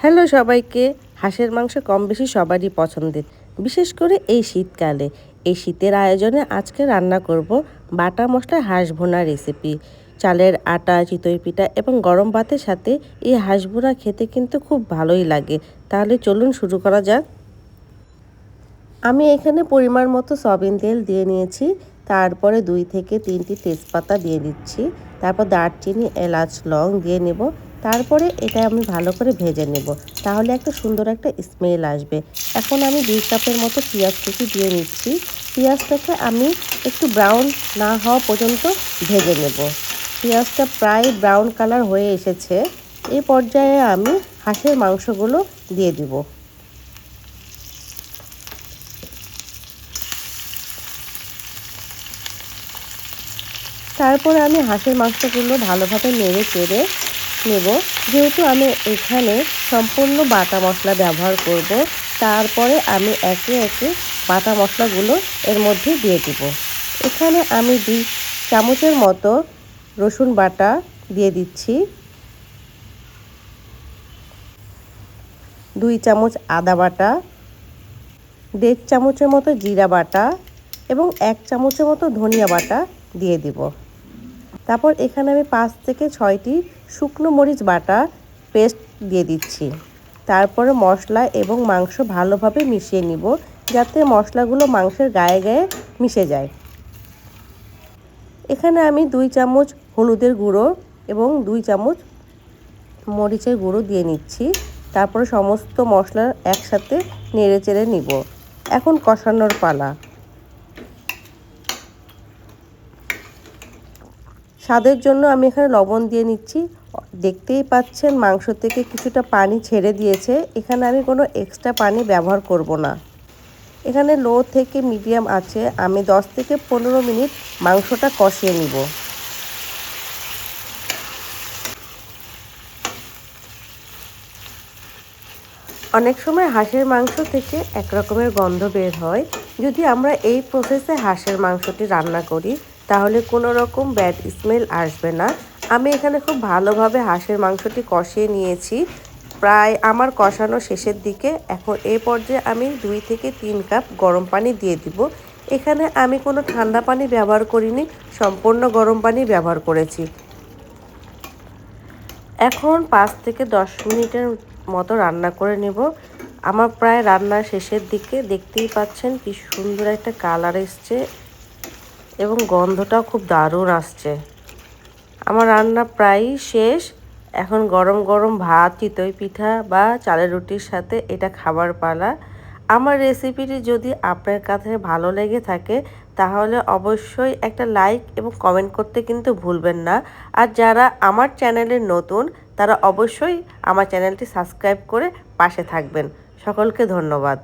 Hello সবাইকে, হাঁসের মাংস কম বেশি সবারই পছন্দের। বিশেষ করে এই শীতকালে। এই শীতের আয়োজনে আজকে রান্না করব বাটা মশলা হাঁস ভুনা রেসিপি চালের আটা, চিতই পিঠা এবং গরম ভাতের সাথে এই হাঁস ভুনা খেতে কিন্তু খুব ভালোই লাগে। তাহলে চলুন শুরু করা যাক। আমি এখানে পরিমাণ মতো সয়াবিন তেল দিয়ে নিয়েছি। তারপরে দুই থেকে তিনটি তেজপাতা দিয়ে দিচ্ছি। তারপর দারচিনি, এলাচ, লং দিয়ে নেব। তারপরে এটা আমি ভালো করে ভেজে নেব। তাহলে একটা সুন্দর একটা স্মেল আসবে। এখন আমি দুই কাপের মতো পেঁয়াজ কুচি দিয়ে নিচ্ছি। পেঁয়াজটাকে আমি একটু ব্রাউন না হওয়া পর্যন্ত ভেজে নেব। পেঁয়াজটা প্রায় ব্রাউন কালার হয়ে এসেছে। এই পর্যায়ে আমি হাঁসের মাংসগুলো দিয়ে দিব। তারপরে আমি হাঁসের মাংসগুলো ভালোভাবে নেড়ে চেড়ে নেব। যেহেতু আমি এখানে সম্পূর্ণ বাটা মশলা ব্যবহার করব, তারপরে আমি একে একে বাটা মশলাগুলো এর মধ্যে দিয়ে দিব। এখানে আমি দুই চামচের মতো রসুন বাটা দিয়ে দিচ্ছি। দুই চামচ আদা বাটা, দেড় চামচের মতো জিরা বাটা এবং এক চামচের মতো ধনিয়া বাটা দিয়ে দিব। তারপর এখানে আমি পাঁচ থেকে ছয়টি শুকনো মরিচ বাটা পেস্ট দিয়ে দিচ্ছি। তারপরে মশলা এবং মাংস ভালোভাবে মিশিয়ে নিব যাতে মশলাগুলো মাংসের গায়ে গায়ে মিশে যায়। এখানে আমি দুই চামচ হলুদের গুঁড়ো এবং দুই চামচ মরিচের গুঁড়ো দিয়ে নিচ্ছি। তারপরে সমস্ত মশলা একসাথে নেড়ে চেড়ে নিব। এখন কষানোর পালা। স্বাদের জন্য আমি এখানে লবণ দিয়ে নিচ্ছি। দেখতেই পাচ্ছেন মাংস থেকে কিছুটা পানি ছেড়ে দিয়েছে। এখানে আমি কোনো এক্সট্রা পানি ব্যবহার করব না। এখানে লো থেকে মিডিয়াম আছে। আমি 10 থেকে পনেরো মিনিট মাংসটা কষিয়ে নিব। অনেক সময় হাঁসের মাংস থেকে এক রকমের গন্ধ বের হয়। যদি আমরা এই প্রসেসে হাঁসের মাংসটি রান্না করি তাহলে কোনো রকম ব্যাড স্মেল আসবে না। আমি এখানে খুব ভালোভাবে হাঁসের মাংসটি কষিয়ে নিয়েছি। প্রায় আমার কষানো শেষের দিকে এখন এই পর্যায়ে আমি দুই থেকে তিন কাপ গরম পানি দিয়ে দিব। এখানে আমি কোনো ঠান্ডা পানি ব্যবহার করিনি, সম্পূর্ণ গরম পানি ব্যবহার করেছি। এখন পাঁচ থেকে দশ মিনিটের মতো রান্না করে নেব। আমার প্রায় রান্নার শেষের দিকে দেখতেই পাচ্ছেন কি সুন্দর একটা কালার এসছে। এবং গন্ধটাও খুব দারুণ আসছে। আমার রান্না প্রায়ই শেষ। এখন গরম গরম ভাত, চিতই পিঠা বা চালের রুটির সাথে এটা খাবার পালা। আমার রেসিপিটি যদি আপনার কাছে ভালো লেগে থাকে, তাহলে অবশ্যই একটা লাইক এবং কমেন্ট করতে কিন্তু ভুলবেন না। আর যারা আমার চ্যানেলের নতুন, তারা অবশ্যই আমার চ্যানেলটি সাবস্ক্রাইব করে পাশে থাকবেন। সকলকে ধন্যবাদ।